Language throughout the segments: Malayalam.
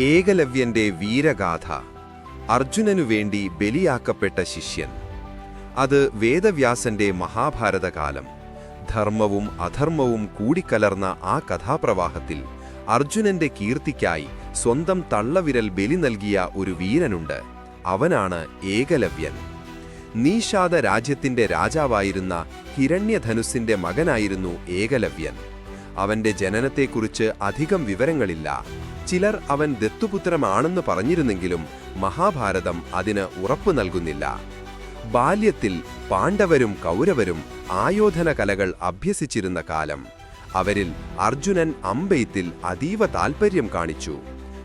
ഏകലവ്യന്റെ വീരഗാഥ. അർജുനനു വേണ്ടി ബലിയാക്കപ്പെട്ട ശിഷ്യൻ. അത് വേദവ്യാസന്റെ മഹാഭാരതകാലം. ധർമ്മവും അധർമ്മവും കൂടിക്കലർന്ന ആ കഥാപ്രവാഹത്തിൽ അർജുനന്റെ കീർത്തിക്കായി സ്വന്തം തള്ളവിരൽ ബലി നൽകിയ ഒരു വീരനുണ്ട്. അവനാണ് ഏകലവ്യൻ. നീഷാദ രാജ്യത്തിന്റെ രാജാവായിരുന്ന ഹിരണ്യധനുസിന്റെ മകനായിരുന്നു ഏകലവ്യൻ. അവന്റെ ജനനത്തെക്കുറിച്ച് അധികം വിവരങ്ങളില്ല. ചിലർ അവൻ ദത്തുപുത്രമാണെന്ന് പറഞ്ഞിരുന്നെങ്കിലും മഹാഭാരതം അതിന് ഉറപ്പു നൽകുന്നില്ല. ബാല്യത്തിൽ പാണ്ഡവരും കൗരവരും ആയോധന കലകൾ അഭ്യസിച്ചിരുന്ന കാലം അവരിൽ അർജുനൻ അമ്പെയ്ത്തിൽ അതീവ താൽപ്പര്യം കാണിച്ചു.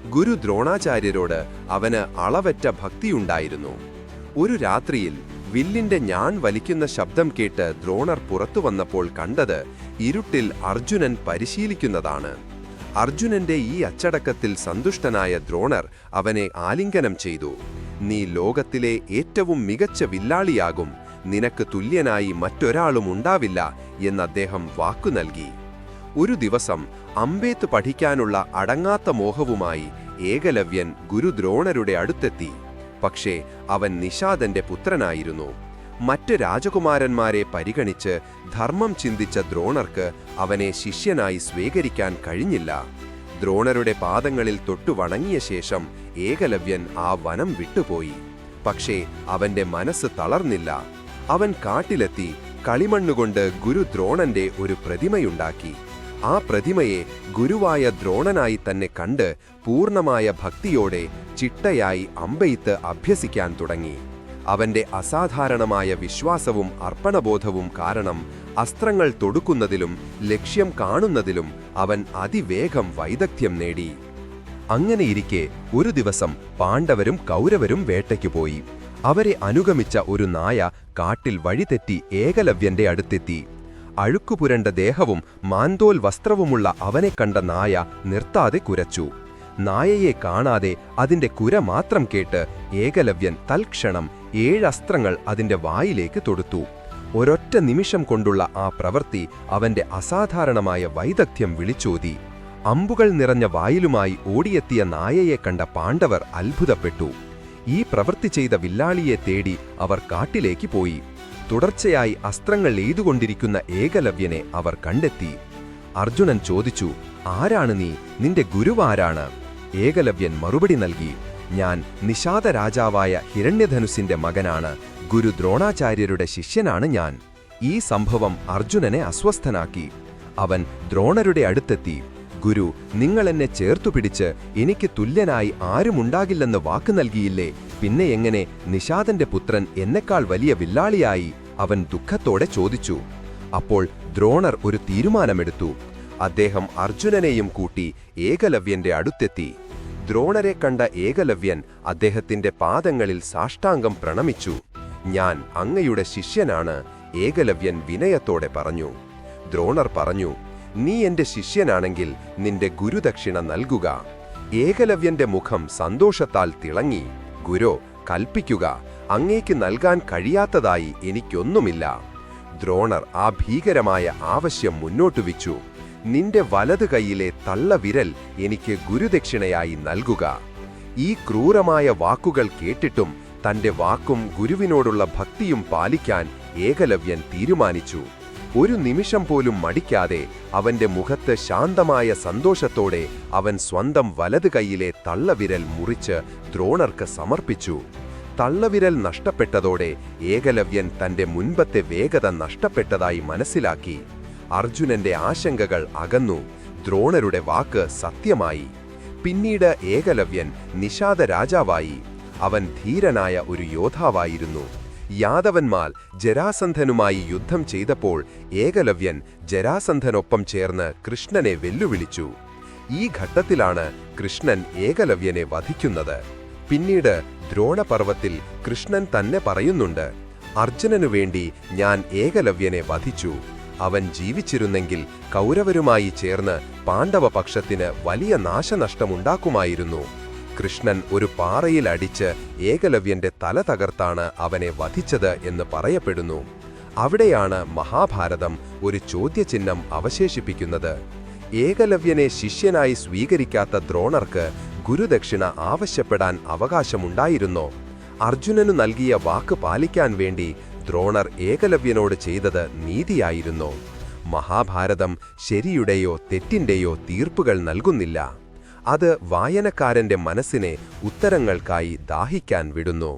ഗുരു ദ്രോണാചാര്യരോട് അവന് അളവറ്റ ഭക്തിയുണ്ടായിരുന്നു. ഒരു രാത്രിയിൽ വില്ലിന്റെ ഞാൻ വലിക്കുന്ന ശബ്ദം കേട്ട് ദ്രോണർ പുറത്തു വന്നപ്പോൾ കണ്ടത് ഇരുട്ടിൽ അർജുനൻ പരിശീലിക്കുന്നതാണ്. അർജുനന്റെ ഈ അച്ചടക്കത്തിൽ സന്തുഷ്ടനായ ദ്രോണർ അവനെ ആലിംഗനം ചെയ്തു. നീ ലോകത്തിലെ ഏറ്റവും മികച്ച വില്ലാളിയാകും. നിനക്ക് തുല്യനായി മറ്റൊരാളും ഉണ്ടാവില്ല എന്ന് അദ്ദേഹം വാക്കു നൽകി. ഒരു ദിവസം അമ്പേത്ത് പഠിക്കാനുള്ള അടങ്ങാത്ത മോഹവുമായി ഏകലവ്യൻ ഗുരുദ്രോണരുടെ അടുത്തെത്തി. പക്ഷേ അവൻ നിഷാദന്റെ പുത്രനായിരുന്നു. മറ്റ് രാജകുമാരന്മാരെ പരിഗണിച്ച് ധർമ്മം ചിന്തിച്ച ദ്രോണർക്ക് അവനെ ശിഷ്യനായി സ്വീകരിക്കാൻ കഴിഞ്ഞില്ല. ദ്രോണരുടെ പാദങ്ങളിൽ തൊട്ടു വണങ്ങിയ ശേഷം ഏകലവ്യൻ ആ വനം വിട്ടുപോയി. പക്ഷേ അവന്റെ മനസ്സ് തളർന്നില്ല. അവൻ കാട്ടിലെത്തി കളിമണ്ണുകൊണ്ട് ഗുരു ദ്രോണന്റെ ഒരു പ്രതിമയുണ്ടാക്കി. ആ പ്രതിമയെ ഗുരുവായ ദ്രോണനായി തന്നെ കണ്ട് പൂർണമായ ഭക്തിയോടെ ചിട്ടയായി അമ്പെയ്ത്ത് അഭ്യസിക്കാൻ തുടങ്ങി. അവന്റെ അസാധാരണമായ വിശ്വാസവും അർപ്പണബോധവും കാരണം അസ്ത്രങ്ങൾ തൊടുക്കുന്നതിലും ലക്ഷ്യം കാണുന്നതിലും അവൻ അതിവേഗം വൈദഗ്ധ്യം നേടി. അങ്ങനെയിരിക്കെ ഒരു ദിവസം പാണ്ഡവരും കൗരവരും വേട്ടയ്ക്കു പോയി. അവരെ അനുഗമിച്ച ഒരു നായ കാട്ടിൽ വഴിതെറ്റി ഏകലവ്യന്റെ അടുത്തെത്തി. അഴുക്കുപുരണ്ട ദേഹവും മാന്തോൽ വസ്ത്രവുമുള്ള അവനെ കണ്ട നായ നിർത്താതെ കുരച്ചു. നായയെ കാണാതെ അതിന്റെ കുര മാത്രം കേട്ട് ഏകലവ്യൻ തൽക്ഷണം ഏഴസ്ത്രങ്ങൾ അതിന്റെ വായിലേക്ക് തൊടുത്തു. ഒരൊറ്റ നിമിഷം കൊണ്ടുള്ള ആ പ്രവൃത്തി അവന്റെ അസാധാരണമായ വൈദഗ്ധ്യം വിളിച്ചോതി. അമ്പുകൾ നിറഞ്ഞ വായിലുമായി ഓടിയെത്തിയ നായയെ കണ്ട പാണ്ഡവർ അത്ഭുതപ്പെട്ടു. ഈ പ്രവൃത്തി ചെയ്ത വില്ലാളിയെ തേടി അവർ കാട്ടിലേക്ക് പോയി. തുടർച്ചയായി അസ്ത്രങ്ങൾ എയ്തുകൊണ്ടിരിക്കുന്ന ഏകലവ്യനെ അവർ കണ്ടെത്തി. അർജുനൻ ചോദിച്ചു ആരാണ് നീ? നിന്റെ ഗുരുവാരാണ്? ഏകലവ്യൻ മറുപടി നൽകി ഞാൻ നിഷാദ രാജാവായ ഹിരണ്യധനുസിന്റെ മകനാണ്. ഗുരു ദ്രോണാചാര്യരുടെ ശിഷ്യനാണ് ഞാൻ. ഈ സംഭവം അർജുനനെ അസ്വസ്ഥനാക്കി. അവൻ ദ്രോണരുടെ അടുത്തെത്തി. ഗുരു നിങ്ങൾ എന്നെ ചേർത്തുപിടിച്ച് എനിക്ക് തുല്യനായി ആരുമുണ്ടാകില്ലെന്ന് വാക്ക് നൽകിയില്ലേ? പിന്നെ എങ്ങനെ നിഷാദന്റെ പുത്രൻ എന്നെക്കാൾ വലിയ വില്ലാളിയായി അവൻ ദുഃഖത്തോടെ ചോദിച്ചു. അപ്പോൾ ദ്രോണർ ഒരു തീരുമാനമെടുത്തു. അദ്ദേഹം അർജുനനെയും കൂട്ടി ഏകലവ്യന്റെ അടുത്തെത്തി. ദ്രോണരെ കണ്ട ഏകലവ്യൻ അദ്ദേഹത്തിന്റെ പാദങ്ങളിൽ സാഷ്ടാംഗം പ്രണമിച്ചു. ഞാൻ അങ്ങയുടെ ശിഷ്യനാണ് ഏകലവ്യൻ വിനയത്തോടെ പറഞ്ഞു. ദ്രോണർ പറഞ്ഞു നീ എന്റെ ശിഷ്യനാണെങ്കിൽ നിന്റെ ഗുരുദക്ഷിണ നൽകുക. ഏകലവ്യന്റെ മുഖം സന്തോഷത്താൽ തിളങ്ങി. ഗുരു കൽപ്പിക്കുക. അങ്ങേക്ക് നൽകാൻ കഴിയാത്തതായി എനിക്കൊന്നുമില്ല. ദ്രോണർ ആ ഭീകരമായ ആവശ്യം മുന്നോട്ട് വച്ചു നിന്റെ വലത് കൈയിലെ തള്ളവിരൽ എനിക്ക് ഗുരുദക്ഷിണയായി നൽകുക. ഈ ക്രൂരമായ വാക്കുകൾ കേട്ടിട്ടും തന്റെ വാക്കും ഗുരുവിനോടുള്ള ഭക്തിയും പാലിക്കാൻ ഏകലവ്യൻ തീരുമാനിച്ചു. ഒരു നിമിഷം പോലും മടിക്കാതെ അവന്റെ മുഖത്ത് ശാന്തമായ സന്തോഷത്തോടെ അവൻ സ്വന്തം വലത് കൈയിലെ തള്ളവിരൽ മുറിച്ച് ദ്രോണർക്ക് സമർപ്പിച്ചു. തള്ളവിരൽ നഷ്ടപ്പെട്ടതോടെ ഏകലവ്യൻ തന്റെ മുൻപത്തെ വേഗത നഷ്ടപ്പെട്ടതായി മനസ്സിലാക്കി. അർജുനന്റെ ആശങ്കകൾ അകന്നു. ദ്രോണരുടെ വാക്ക് സത്യമായി. പിന്നീട് ഏകലവ്യൻ നിഷാദ രാജാവായി. അവൻ ധീരനായ ഒരു യോദ്ധാവായിരുന്നു. യാദവന്മാർ ജരാസന്ധനുമായി യുദ്ധം ചെയ്തപ്പോൾ ഏകലവ്യൻ ജരാസന്ധനൊപ്പം ചേർന്ന് കൃഷ്ണനെ വെല്ലുവിളിച്ചു. ഈ ഘട്ടത്തിലാണ് കൃഷ്ണൻ ഏകലവ്യനെ വധിക്കുന്നത്. പിന്നീട് ദ്രോണപർവത്തിൽ കൃഷ്ണൻ തന്നെ പറയുന്നുണ്ട് അർജുനനു വേണ്ടി ഞാൻ ഏകലവ്യനെ വധിച്ചു. അവൻ ജീവിച്ചിരുന്നെങ്കിൽ കൗരവരുമായി ചേർന്ന് പാണ്ഡവപക്ഷത്തിന് വലിയ നാശനഷ്ടമുണ്ടാക്കുമായിരുന്നു. കൃഷ്ണൻ ഒരു പാറയിൽ അടിച്ച് ഏകലവ്യന്റെ തല തകർത്താണ് അവനെ വധിച്ചത് എന്ന് പറയപ്പെടുന്നു. അവിടെയാണ് മഹാഭാരതം ഒരു ചോദ്യചിഹ്നം അവശേഷിപ്പിക്കുന്നത്. ഏകലവ്യനെ ശിഷ്യനായി സ്വീകരിക്കാത്ത ദ്രോണർക്ക് ഗുരുദക്ഷിണ ആവശ്യപ്പെടാൻ അവകാശമുണ്ടായിരുന്നോ? അർജുനനു നൽകിയ വാക്ക് പാലിക്കാൻ വേണ്ടി ദ്രോണർ ഏകലവ്യനോട് ചെയ്തത് നീതിയായിരുന്നു. മഹാഭാരതം ശരിയുടെയോ തെറ്റിന്റെയോ തീർപ്പുകൾ നൽകുന്നില്ല. അത് വായനക്കാരന്റെ മനസ്സിനെ ഉത്തരങ്ങൾക്കായി ദാഹിക്കാൻ വിടുന്നു.